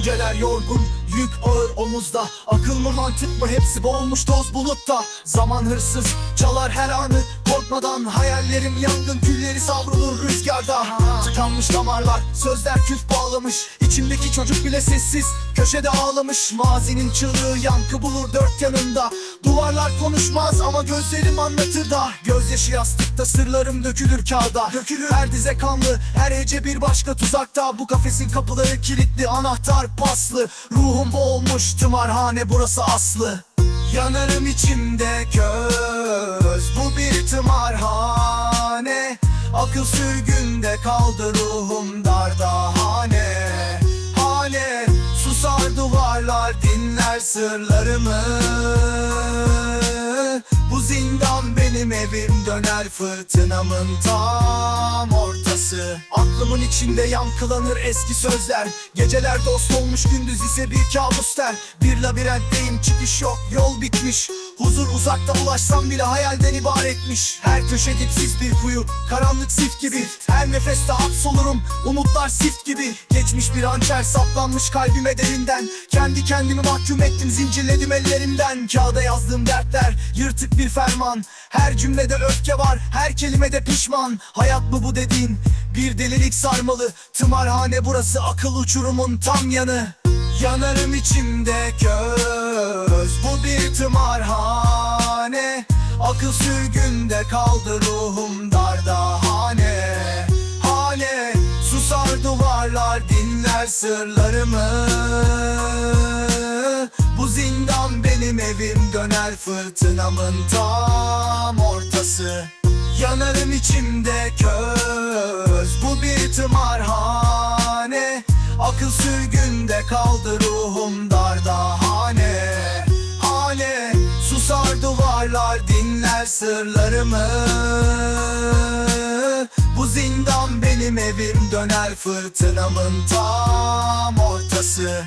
Düşünceler yorgun Yük ağır omuzda. Akıl mı mantık mı? Hepsi boğulmuş toz bulutta. Zaman hırsız çalar her anı Korkmadan. Hayallerim yangın Külleri savrulur rüzgarda. Tıkanmış damarlar sözler küf bağlamış. İçimdeki çocuk bile sessiz Köşede ağlamış. Mazinin çığlığı yankı bulur dört yanında Duvarlar konuşmaz ama gözlerim anlatır da. Gözyaşı yastıkta sırlarım dökülür kağıda. Dökülür her dize kanlı Her hece bir başka tuzakta. Bu kafesin kapıları kilitli Anahtar paslı. Ruhum boğulmuş tımarhane burası aslı. Yanarım içimde köz Bu bir tımarhane. Akıl sürgünde kaldı ruhum darda hane sırlarımı. Bu zindan benim evim döner fırtınamın tam ortası. Aklımın içinde yankılanır eski sözler. Geceler dost olmuş gündüz ise bir kabus der Bir labirentteyim çıkış yok yol bitmiş Huzur uzakta ulaşsam bile hayalden ibaretmiş. Her köşe dipsiz bir kuyu karanlık sift gibi. Her nefeste hapsolurum umutlar sift gibi. Geçmiş bir hançer saplanmış kalbime derinden. Kendi kendimi mahkum ettim zincirledim ellerimden. Kağıda yazdığım dertler yırtık bir ferman. Her cümlede öfke var her kelimede pişman. Hayat mı bu dediğin bir delilik sarmalı. Tımarhane burası akıl uçurumun tam yanı. Yanarım içimde köz tımarhane Akıl sürgünde kaldı ruhum darda hane Hane Susar duvarlar dinler sırlarımı. Bu zindan benim evim döner fırtınamın tam ortası. Yanarım içimde köz Bu bir tımarhane. Akıl sürgünde kaldı ruhum darda hane Duvarlar dinler sırlarımı. Bu zindan benim evim döner fırtınamın tam ortası